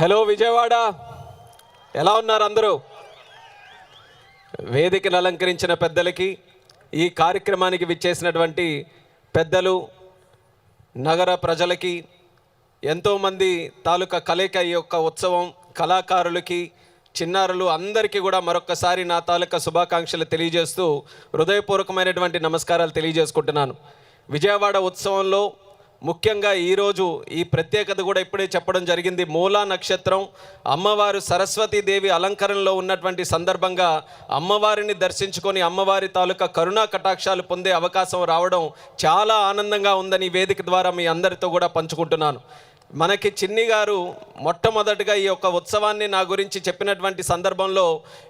Hello Vijayawada. ఎలా ఉన్నారు అందరూ? వేదికను అలంకరించిన పెద్దలకి ఈ కార్యక్రమానికి విచ్చేసినటువంటి పెద్దలు నగర ప్రజలకి ఎంతోమంది తాలూకా కలయిక యొక్క ఉత్సవం కళాకారులకి చిన్నారులు అందరికీ కూడా మరొకసారి నా తాలూకా శుభాకాంక్షలు తెలియజేస్తూ హృదయపూర్వకమైనటువంటి నమస్కారాలు తెలియజేసుకుంటున్నాను. విజయవాడ ఉత్సవంలో ముఖ్యంగా ఈరోజు ఈ ప్రత్యేకత కూడా ఇప్పుడే చెప్పడం జరిగింది. మూలా నక్షత్రం అమ్మవారు సరస్వతీదేవి అలంకరణలో ఉన్నటువంటి సందర్భంగా అమ్మవారిని దర్శించుకొని అమ్మవారి తాలూకా కరుణా కటాక్షాలు పొందే అవకాశం రావడం చాలా ఆనందంగా ఉందని వేదిక ద్వారా మీ అందరితో కూడా పంచుకుంటున్నాను. మనకి చిన్ని గారు మొట్టమొదటిగా ఈ యొక్క ఉత్సవాన్ని నా గురించి చెప్పినటువంటి సందర్భంలో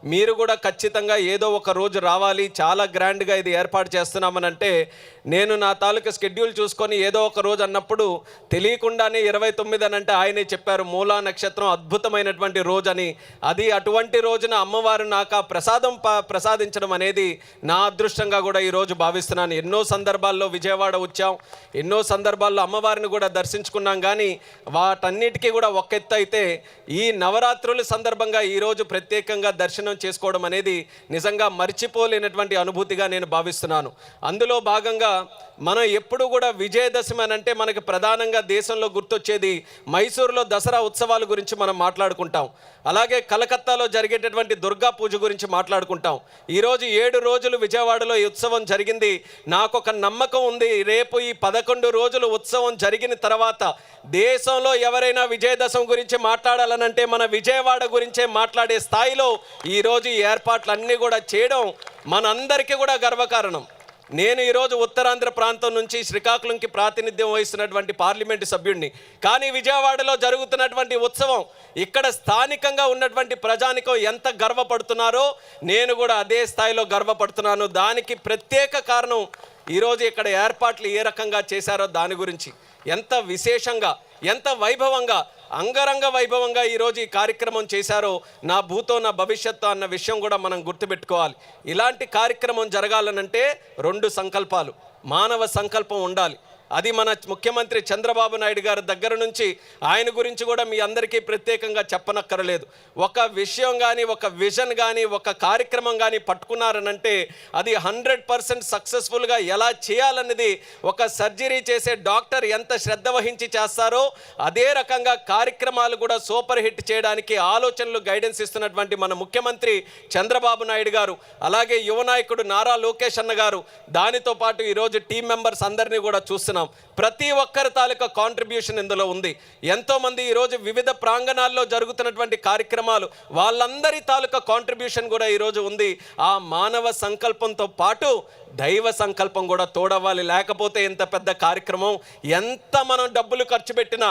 మీరు కూడా ఖచ్చితంగా ఏదో ఒక రోజు రావాలి చాలా గ్రాండ్గా ఇది ఏర్పాటు చేస్తున్నామనంటే నేను నా తాలూకా స్కెడ్యూల్ చూసుకొని ఏదో ఒక రోజు అన్నప్పుడు తెలియకుండానే ఇరవై తొమ్మిది అని అంటే ఆయనే చెప్పారు మూలా నక్షత్రం అద్భుతమైనటువంటి రోజు అని అది అటువంటి రోజున అమ్మవారు నాకు ఆ ప్రసాదం ప ప్రసాదించడం అనేది నా అదృష్టంగా కూడా ఈరోజు భావిస్తున్నాను. ఎన్నో సందర్భాల్లో విజయవాడ వచ్చాం ఎన్నో సందర్భాల్లో అమ్మవారిని కూడా దర్శించుకున్నాం. కానీ వాటన్నిటికీ కూడా ఒక ఎత్తు అయితే ఈ నవరాత్రుల సందర్భంగా ఈరోజు ప్రత్యేకంగా దర్శనం చేసుకోవడం అనేది నిజంగా మర్చిపోలేనటువంటి అనుభూతిగా నేను భావిస్తున్నాను. అందులో భాగంగా మనం ఎప్పుడు కూడా విజయదశమి అని అంటే మనకి ప్రధానంగా దేశంలో గుర్తొచ్చేది మైసూరులో దసరా ఉత్సవాల గురించి మనం మాట్లాడుకుంటాం. అలాగే కలకత్తాలో జరిగేటటువంటి దుర్గా పూజ గురించి మాట్లాడుకుంటాం. ఈరోజు ఏడు రోజులు విజయవాడలో ఈ ఉత్సవం జరిగింది. నాకు ఒక నమ్మకం ఉంది. రేపు ఈ పదకొండు రోజులు ఉత్సవం జరిగిన తర్వాత దేశంలో ఎవరైనా విజయదశం గురించి మాట్లాడాలనంటే మన విజయవాడ గురించే మాట్లాడే స్థాయిలో ఈరోజు ఈ ఏర్పాట్లు అన్నీ కూడా చేయడం మనందరికీ కూడా గర్వకారణం. నేను ఈరోజు ఉత్తరాంధ్ర ప్రాంతం నుంచి శ్రీకాకుళంకి ప్రాతినిధ్యం వహిస్తున్నటువంటి పార్లమెంటు సభ్యుడిని కానీ విజయవాడలో జరుగుతున్నటువంటి ఉత్సవం ఇక్కడ స్థానికంగా ఉన్నటువంటి ప్రజానికం ఎంత గర్వపడుతున్నారో నేను కూడా అదే స్థాయిలో గర్వపడుతున్నాను. దానికి ప్రత్యేక కారణం ఈరోజు ఇక్కడ ఏర్పాట్లు ఏ రకంగా చేశారో దాని గురించి. ఎంత విశేషంగా ఎంత వైభవంగా అంగరంగ వైభవంగా ఈరోజు ఈ కార్యక్రమం చేశారో నా భూతో నా భవిష్యత్తు అన్న విషయం కూడా మనం గుర్తుపెట్టుకోవాలి. ఇలాంటి కార్యక్రమం జరగాలనంటే రెండు సంకల్పాలు. మానవ సంకల్పం ఉండాలి. అది మన ముఖ్యమంత్రి చంద్రబాబు నాయుడు గారి దగ్గర నుంచి ఆయన గురించి కూడా మీ అందరికీ ప్రత్యేకంగా చెప్పనక్కరలేదు. ఒక విషయం కానీ ఒక విజన్ కానీ ఒక కార్యక్రమం కానీ పట్టుకున్నారనంటే అది హండ్రెడ్ పర్సెంట్ సక్సెస్ఫుల్గా ఎలా చేయాలన్నది ఒక సర్జరీ చేసే డాక్టర్ ఎంత శ్రద్ధ వహించి చేస్తారో అదే రకంగా కార్యక్రమాలు కూడా సూపర్ హిట్ చేయడానికి ఆలోచనలు గైడెన్స్ ఇస్తున్నటువంటి మన ముఖ్యమంత్రి చంద్రబాబు నాయుడు గారు అలాగే యువ నాయకుడు నారా లోకేష్ అన్న గారు దానితో పాటు ఈరోజు టీం మెంబర్స్ అందరినీ కూడా చేస్తున్నాం. ప్రతి ఒక్కరి తాలూకా కాంట్రిబ్యూషన్ ఇందులో ఉంది. ఎంతోమంది ఈరోజు వివిధ ప్రాంగణాల్లో జరుగుతున్నటువంటి కార్యక్రమాలు వాళ్ళందరి తాలూకా కాంట్రిబ్యూషన్ కూడా ఈరోజు ఉంది. ఆ మానవ సంకల్పంతో పాటు దైవ సంకల్పం కూడా తోడవ్వాలి. లేకపోతే ఎంత పెద్ద కార్యక్రమం ఎంత మనం డబ్బులు ఖర్చు పెట్టినా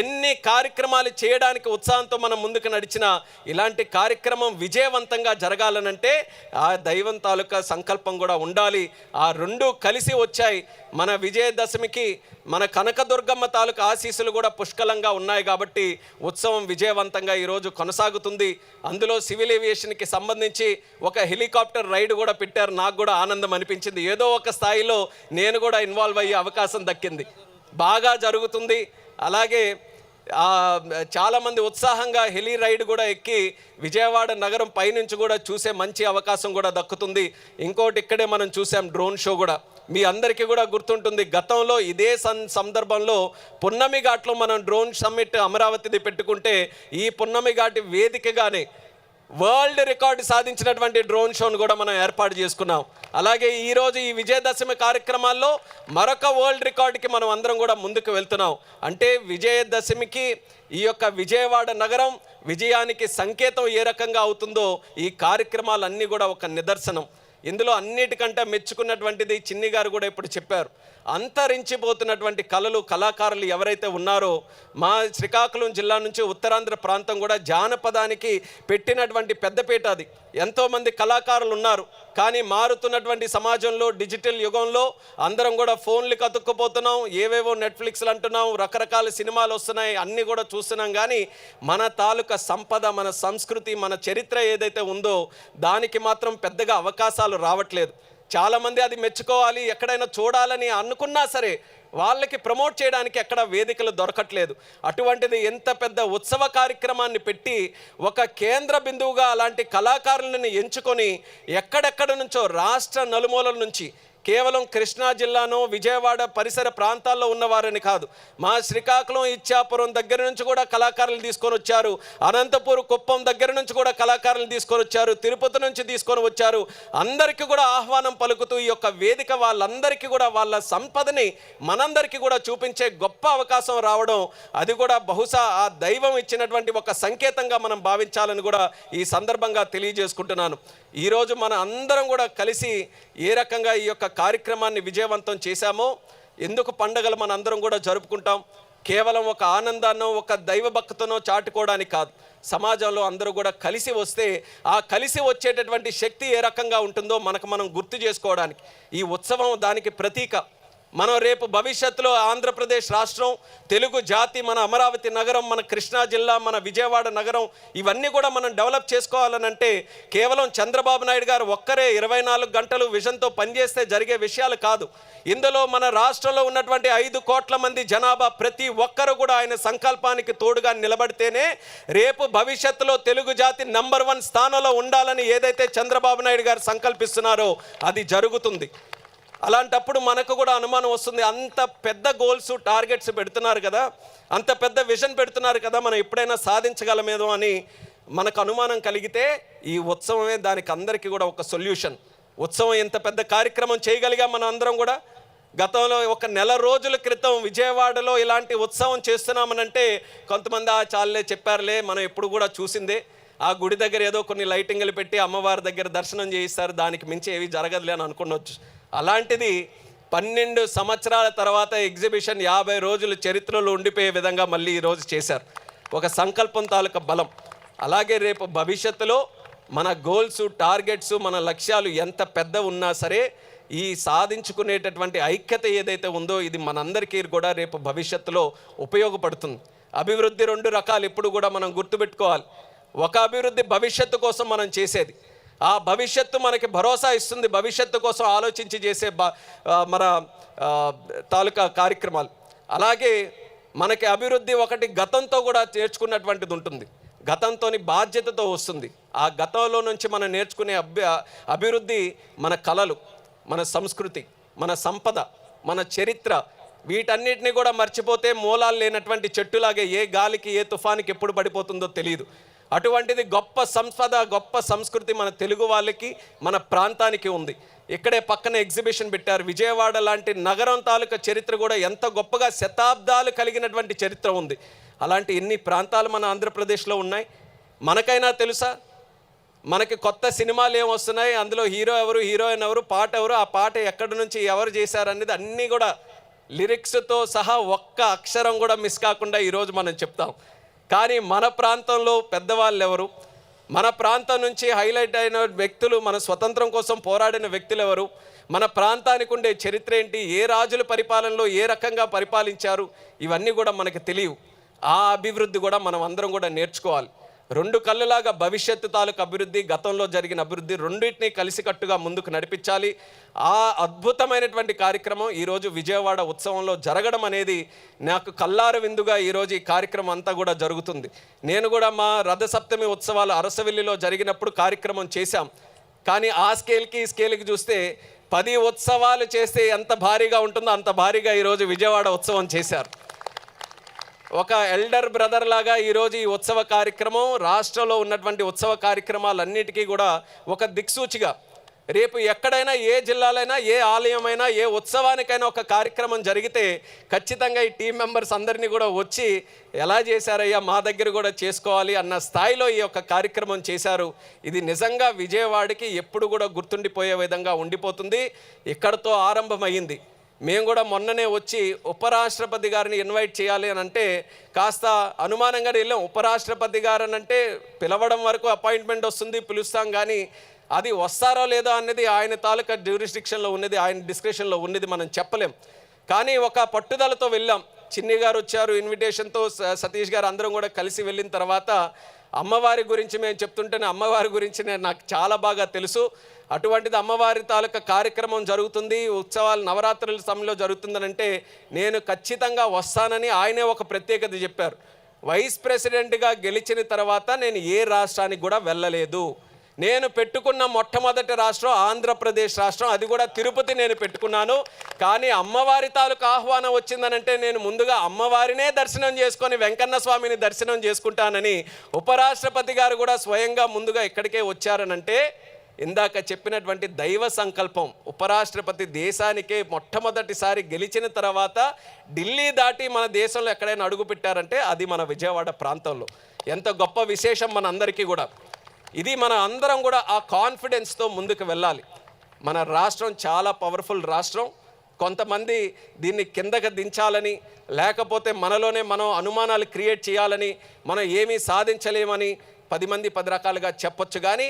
ఎన్ని కార్యక్రమాలు చేయడానికి ఉత్సాహంతో మనం ముందుకు నడిచినా ఇలాంటి కార్యక్రమం విజయవంతంగా జరగాలనంటే ఆ దైవం తాలూకా సంకల్పం కూడా ఉండాలి. ఆ రెండు కలిసి వచ్చాయి. మన విజయదశమి విజయదశమికి మన కనకదుర్గమ్మ తాలూకా ఆశీస్సులు కూడా పుష్కలంగా ఉన్నాయి కాబట్టి ఉత్సవం విజయవంతంగా ఈరోజు కొనసాగుతుంది. అందులో సివిల్ ఏవియేషన్కి సంబంధించి ఒక హెలికాప్టర్ రైడ్ కూడా పెట్టారు. నాకు కూడా ఆనందం అనిపించింది. ఏదో ఒక స్థాయిలో నేను కూడా ఇన్వాల్వ్ అయ్యే అవకాశం దక్కింది. బాగా జరుగుతుంది. అలాగే చాలామంది ఉత్సాహంగా హెలీ రైడ్ కూడా ఎక్కి విజయవాడ నగరం పైనుంచి కూడా చూసే మంచి అవకాశం కూడా దక్కుతుంది. ఇంకోటి ఇక్కడే మనం చూసాం డ్రోన్ షో కూడా. మీ అందరికీ కూడా గుర్తుంటుంది గతంలో ఇదే సన్ సందర్భంలో పున్నమి ఘాట్లో మనం డ్రోన్ సమ్మిట్ అమరావతిది పెట్టుకుంటే ఈ పున్నమి ఘాటి వేదికగానే వరల్డ్ రికార్డు సాధించినటువంటి డ్రోన్ షోను కూడా మనం ఏర్పాటు చేసుకున్నాం. అలాగే ఈరోజు ఈ విజయదశమి కార్యక్రమాల్లో మరొక వరల్డ్ రికార్డుకి మనం అందరం కూడా ముందుకు వెళ్తున్నాం. అంటే విజయదశమికి ఈ యొక్క విజయవాడ నగరం విజయానికి సంకేతం ఏ రకంగా అవుతుందో ఈ కార్యక్రమాలన్నీ కూడా ఒక నిదర్శనం. ఇందులో అన్నిటికంటే మెచ్చుకున్నటువంటిది చిన్ని గారు కూడా ఇప్పుడు చెప్పారు. అంతరించిపోతున్నటువంటి కళలు కళాకారులు ఎవరైతే ఉన్నారో మా శ్రీకాకుళం జిల్లా నుంచి ఉత్తరాంధ్ర ప్రాంతం కూడా జానపదానికి పెట్టినటువంటి పెద్దపీట అది. ఎంతోమంది కళాకారులు ఉన్నారు. కానీ మారుతున్నటువంటి సమాజంలో డిజిటల్ యుగంలో అందరం కూడా ఫోన్లు కతుక్కుపోతున్నాం ఏవేవో నెట్ఫ్లిక్స్లు అంటున్నాం రకరకాల సినిమాలు వస్తున్నాయి అన్నీ కూడా చూస్తున్నాం. కానీ మన తాలూకా సంపద మన సంస్కృతి మన చరిత్ర ఏదైతే ఉందో దానికి మాత్రం పెద్దగా అవకాశాలు రావట్లేదు. చాలామంది అది మెచ్చుకోవాలి ఎక్కడైనా చూడాలని అనుకున్నా సరే వాళ్ళకి ప్రమోట్ చేయడానికి ఎక్కడ వేదికలు దొరకట్లేదు. అటువంటిది ఎంత పెద్ద ఉత్సవ కార్యక్రమాన్ని పెట్టి ఒక కేంద్ర బిందువుగా అలాంటి కళాకారులను ఎంచుకొని ఎక్కడెక్కడ నుంచో రాష్ట్ర నలుమూలల నుంచి కేవలం కృష్ణా జిల్లాను విజయవాడ పరిసర ప్రాంతాల్లో ఉన్నవారని కాదు. మా శ్రీకాకుళం ఇచ్చాపురం దగ్గర నుంచి కూడా కళాకారులు తీసుకొని వచ్చారు. అనంతపూర్ కుప్పం దగ్గర నుంచి కూడా కళాకారులు తీసుకొని వచ్చారు. తిరుపతి నుంచి తీసుకొని వచ్చారు. అందరికీ కూడా ఆహ్వానం పలుకుతూ ఈ యొక్క వేదిక వాళ్ళందరికీ కూడా వాళ్ళ సంపదని మనందరికీ కూడా చూపించే గొప్ప అవకాశం రావడం అది కూడా బహుశా ఆ దైవం ఇచ్చినటువంటి ఒక సంకేతంగా మనం భావించాలని కూడా ఈ సందర్భంగా తెలియజేసుకుంటున్నాను. ఈరోజు మన అందరం కూడా కలిసి ఏ రకంగా ఈ యొక్క కార్యక్రమాన్ని విజయవంతం చేశామో ఎందుకు పండగలు మన అందరం కూడా జరుపుకుంటాం కేవలం ఒక ఆనందాన్నో ఒక దైవభక్తనో చాటుకోవడానికి కాదు. సమాజంలో అందరూ కూడా కలిసి వస్తే ఆ కలిసి వచ్చేటటువంటి శక్తి ఏ రకంగా ఉంటుందో మనకు మనం గుర్తు చేసుకోవడానికి. ఈ ఉత్సవం దానికి ప్రతీక. మనం రేపు భవిష్యత్తులో ఆంధ్రప్రదేశ్ రాష్ట్రం తెలుగు జాతి మన అమరావతి నగరం మన కృష్ణా జిల్లా మన విజయవాడ నగరం ఇవన్నీ కూడా మనం డెవలప్ చేసుకోవాలనంటే కేవలం చంద్రబాబు నాయుడు గారు ఒక్కరే ఇరవై నాలుగు గంటలు విజన్తో పనిచేస్తే జరిగే విషయాలు కాదు. ఇందులో మన రాష్ట్రంలో ఉన్నటువంటి ఐదు కోట్ల మంది జనాభా ప్రతి ఒక్కరు కూడా ఆయన సంకల్పానికి తోడుగా నిలబడితేనే రేపు భవిష్యత్తులో తెలుగు జాతి నంబర్ వన్ స్థానంలో ఉండాలని ఏదైతే చంద్రబాబు నాయుడు గారు సంకల్పిస్తున్నారో అది జరుగుతుంది. అలాంటప్పుడు మనకు కూడా అనుమానం వస్తుంది. అంత పెద్ద గోల్స్ టార్గెట్స్ పెడుతున్నారు కదా. అంత పెద్ద విజన్ పెడుతున్నారు కదా మనం ఎప్పుడైనా సాధించగలమేదో అని మనకు అనుమానం కలిగితే ఈ ఉత్సవమే దానికి అందరికీ కూడా ఒక సొల్యూషన్ ఉత్సవం ఎంత పెద్ద కార్యక్రమం చేయగలిగా మనం అందరం కూడా? గతంలో ఒక నెల రోజుల క్రితం విజయవాడలో ఇలాంటి ఉత్సవం చేస్తున్నామనంటే కొంతమంది ఆ చాలే చెప్పారులే మనం ఎప్పుడు కూడా చూసిందే. ఆ గుడి దగ్గర ఏదో కొన్ని లైటింగ్లు పెట్టి అమ్మవారి దగ్గర దర్శనం చేయిస్తారు. దానికి మించి ఏవి జరగదులే అని అనుకున్నచ్చు అలాంటిది పన్నెండు సంవత్సరాల తర్వాత ఎగ్జిబిషన్ యాభై రోజులు చరిత్రలో ఉండిపోయే విధంగా మళ్ళీ ఈరోజు చేశారు. ఒక సంకల్పం తాలూకా బలం. అలాగే రేపు భవిష్యత్తులో మన గోల్స్ టార్గెట్స్ మన లక్ష్యాలు ఎంత పెద్ద ఉన్నా సరే ఈ సాధించుకునేటటువంటి ఐక్యత ఏదైతే ఉందో ఇది మనందరికీ కూడా రేపు భవిష్యత్తులో ఉపయోగపడుతుంది. అభివృద్ధి రెండు రకాలు ఎప్పుడు కూడా మనం గుర్తుపెట్టుకోవాలి. ఒక అభివృద్ధి భవిష్యత్తు కోసం మనం చేసేది ఆ భవిష్యత్తు మనకి భరోసా ఇస్తుంది. భవిష్యత్తు కోసం ఆలోచించి చేసే బ- మన తాలూకా కార్యక్రమాలు. అలాగే మనకి అభివృద్ధి ఒకటి గతంతో కూడా నేర్చుకున్నటువంటిది ఉంటుంది. గతంతోని బాధ్యతతో వస్తుంది. ఆ గతంలో నుంచి మనం నేర్చుకునే అభ్య అభివృద్ధి మన కళలు మన సంస్కృతి మన సంపద మన చరిత్ర వీటన్నిటిని కూడా మర్చిపోతే మూలాలు లేనటువంటి చెట్టులాగే ఏ గాలికి ఏ తుఫానికి ఎప్పుడు పడిపోతుందో తెలియదు అటువంటిది గొప్ప సంపద గొప్ప సంస్కృతి మన తెలుగు వాళ్ళకి మన ప్రాంతానికి ఉంది. ఇక్కడే పక్కన ఎగ్జిబిషన్ పెట్టారు. విజయవాడ లాంటి నగరం తాలూకా చరిత్ర కూడా ఎంత గొప్పగా శతాబ్దాలు కలిగినటువంటి చరిత్ర ఉంది. అలాంటి ఎన్ని ప్రాంతాలు మన ఆంధ్రప్రదేశ్లో ఉన్నాయి? మనకైనా తెలుసా? మనకి కొత్త సినిమాలు ఏం వస్తున్నాయి? అందులో హీరో ఎవరు హీరోయిన్ ఎవరు పాట ఎవరు ఆ పాట ఎక్కడి నుంచి ఎవరు చేశారు అనేది అన్నీ కూడా లిరిక్స్తో సహా ఒక్క అక్షరం కూడా మిస్ కాకుండా ఈరోజు మనం చెప్తాం. కానీ మన ప్రాంతంలో పెద్దవాళ్ళు ఎవరు మన ప్రాంతం నుంచి హైలైట్ అయిన వ్యక్తులు మన స్వతంత్రం కోసం పోరాడిన వ్యక్తులు ఎవరు మన ప్రాంతానికి ఉండే చరిత్ర ఏంటి? ఏ రాజుల పరిపాలనలో ఏ రకంగా పరిపాలించారు? ఇవన్నీ కూడా మనకు తెలియవు. ఆ అభివృద్ధి కూడా మనం అందరం కూడా నేర్చుకోవాలి. రెండు కళ్ళులాగా భవిష్యత్తు తాలూకు అభివృద్ధి గతంలో జరిగిన అభివృద్ధి రెండింటినీ కలిసికట్టుగా ముందుకు నడిపించాలి. ఆ అద్భుతమైనటువంటి కార్యక్రమం ఈరోజు విజయవాడ ఉత్సవంలో జరగడం అనేది నాకు కల్లారు విందుగా ఈరోజు ఈ కార్యక్రమం అంతా కూడా జరుగుతుంది. నేను కూడా మా రథసప్తమి ఉత్సవాలు అరసవెల్లిలో జరిగినప్పుడు కార్యక్రమం చేశాం. కానీ ఆ స్కేల్కి ఈ స్కేల్కి చూస్తే పది ఉత్సవాలు చేస్తే ఎంత భారీగా ఉంటుందో అంత భారీగా ఈరోజు విజయవాడ ఉత్సవం చేశారు. ఒక ఎల్డర్ బ్రదర్ లాగా ఈరోజు ఈ ఉత్సవ కార్యక్రమం రాష్ట్రంలో ఉన్నటువంటి ఉత్సవ కార్యక్రమాలన్నిటికీ కూడా ఒక దిక్సూచిగా. రేపు ఎక్కడైనా ఏ జిల్లాలైనా ఏ ఆలయమైనా ఏ ఉత్సవానికైనా ఒక కార్యక్రమం జరిగితే ఖచ్చితంగా ఈ టీం మెంబర్స్ అందరినీ కూడా వచ్చి ఎలా చేశారయ్యా? మా దగ్గర కూడా చేసుకోవాలి అన్న స్థాయిలో ఈ యొక్క కార్యక్రమం చేశారు. ఇది నిజంగా విజయవాడకి ఎప్పుడు కూడా గుర్తుండిపోయే విధంగా ఉండిపోతుంది. ఇక్కడతో ఆరంభమైంది మేము కూడా మొన్ననే వచ్చి ఉపరాష్ట్రపతి గారిని ఇన్వైట్ చేయాలి అని అంటే కాస్త అనుమానంగా వెళ్ళాం. ఉపరాష్ట్రపతి గారు అని అంటే పిలవడం వరకు అపాయింట్మెంట్ వస్తుంది పిలుస్తాం కానీ అది వస్తారో లేదో అనేది ఆయన తాలూకా జ్యూరిస్డిక్షన్లో ఉన్నది ఆయన డిస్క్రిప్షన్లో ఉన్నది మనం చెప్పలేం. కానీ ఒక పట్టుదలతో వెళ్ళాం. చిన్ని గారు వచ్చారు ఇన్విటేషన్తో స- సతీష్ గారు అందరం కూడా కలిసి వెళ్ళిన తర్వాత అమ్మవారి గురించి మేము చెప్తుంటేనే అమ్మవారి గురించి నేను నాకు చాలా బాగా తెలుసు. అటువంటిది అమ్మవారి తాలూకా కార్యక్రమం జరుగుతుంది. ఉత్సవాలు నవరాత్రుల సమయంలో జరుగుతుందనంటే నేను ఖచ్చితంగా వస్తానని ఆయనే ఒక ప్రత్యేకత చెప్పారు. వైస్ ప్రెసిడెంట్గా గెలిచిన తర్వాత నేను ఏ రాష్ట్రానికి కూడా వెళ్ళలేదు. నేను పెట్టుకున్న మొట్టమొదటి రాష్ట్రం ఆంధ్రప్రదేశ్ రాష్ట్రం. అది కూడా తిరుపతి నేను పెట్టుకున్నాను. కానీ అమ్మవారి తాలూకు ఆహ్వానం వచ్చిందనంటే నేను ముందుగా అమ్మవారినే దర్శనం చేసుకొని వెంకన్న స్వామిని దర్శనం చేసుకుంటానని ఉపరాష్ట్రపతి గారు కూడా స్వయంగా ముందుగా ఇక్కడికే వచ్చారనంటే ఇందాక చెప్పినటువంటి దైవ సంకల్పం. ఉపరాష్ట్రపతి దేశానికే మొట్టమొదటిసారి గెలిచిన తర్వాత ఢిల్లీ దాటి మన దేశంలో ఎక్కడైనా అడుగుపెట్టారంటే అది మన విజయవాడ ప్రాంతంలో. ఎంత గొప్ప విశేషం మన అందరికీ కూడా. ఇది మన అందరం కూడా ఆ కాన్ఫిడెన్స్తో ముందుకు వెళ్ళాలి. మన రాష్ట్రం చాలా పవర్ఫుల్ రాష్ట్రం. కొంతమంది దీన్ని కిందకి దించాలని లేకపోతే మనలోనే మనం అనుమానాలు క్రియేట్ చేయాలని మనం ఏమీ సాధించలేమని పది మంది పది రకాలుగా చెప్పొచ్చు కానీ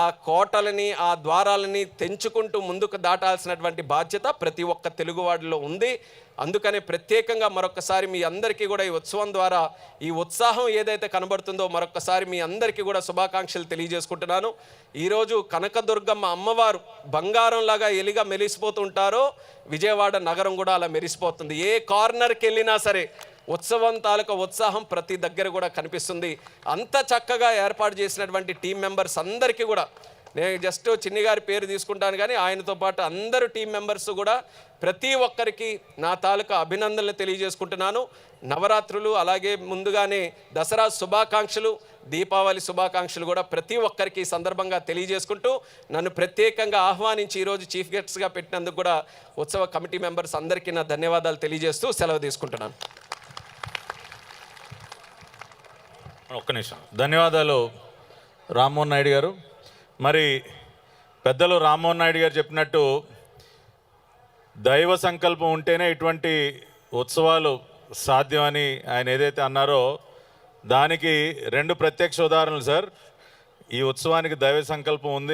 ఆ కోటలని ఆ ద్వారాలని తెంచుకుంటూ ముందుకు దాటాల్సినటువంటి బాధ్యత ప్రతి ఒక్క తెలుగువాడిలో ఉంది. అందుకనే ప్రత్యేకంగా మరొకసారి మీ అందరికీ కూడా ఈ ఉత్సవం ద్వారా ఈ ఉత్సాహం ఏదైతే కనబడుతుందో మరొకసారి మీ అందరికీ కూడా శుభాకాంక్షలు తెలియజేసుకుంటున్నాను. ఈరోజు కనకదుర్గమ్మ అమ్మవారు బంగారంలాగా ఎలిగా మెరిసిపోతుంటారో విజయవాడ నగరం కూడా అలా మెరిసిపోతుంది. ఏ కార్నర్కి వెళ్ళినా సరే ఉత్సవం తాలూకా ఉత్సాహం ప్రతి దగ్గర కూడా కనిపిస్తుంది. అంత చక్కగా ఏర్పాటు చేసినటువంటి టీం మెంబర్స్ అందరికీ కూడా. నేను జస్ట్ చిన్ని గారి పేరు తీసుకుంటాను కానీ ఆయనతో పాటు అందరు టీం మెంబర్స్ కూడా ప్రతి ఒక్కరికి నా తాలూకా అభినందనలు తెలియజేసుకుంటున్నాను. నవరాత్రులు అలాగే ముందుగానే దసరా శుభాకాంక్షలు దీపావళి శుభాకాంక్షలు కూడా ప్రతి ఒక్కరికి ఈ సందర్భంగా తెలియజేసుకుంటూ నన్ను ప్రత్యేకంగా ఆహ్వానించి ఈరోజు చీఫ్ గెస్ట్గా పెట్టినందుకు కూడా ఉత్సవ కమిటీ మెంబర్స్ అందరికీ నా ధన్యవాదాలు తెలియజేస్తూ సెలవు తీసుకుంటున్నాను. ఒక్క నిమిషం. ధన్యవాదాలు రామ్మోహన్ నాయుడు గారు. మరి పెద్దలు రామ్మోహన్ నాయుడు గారు చెప్పినట్టు దైవ సంకల్పం ఉంటేనే ఇటువంటి ఉత్సవాలు సాధ్యమని ఆయన ఏదైతే అన్నారో దానికి రెండు ప్రత్యక్ష ఉదాహరణలు సార్. ఈ ఉత్సవానికి దైవ సంకల్పం ఉంది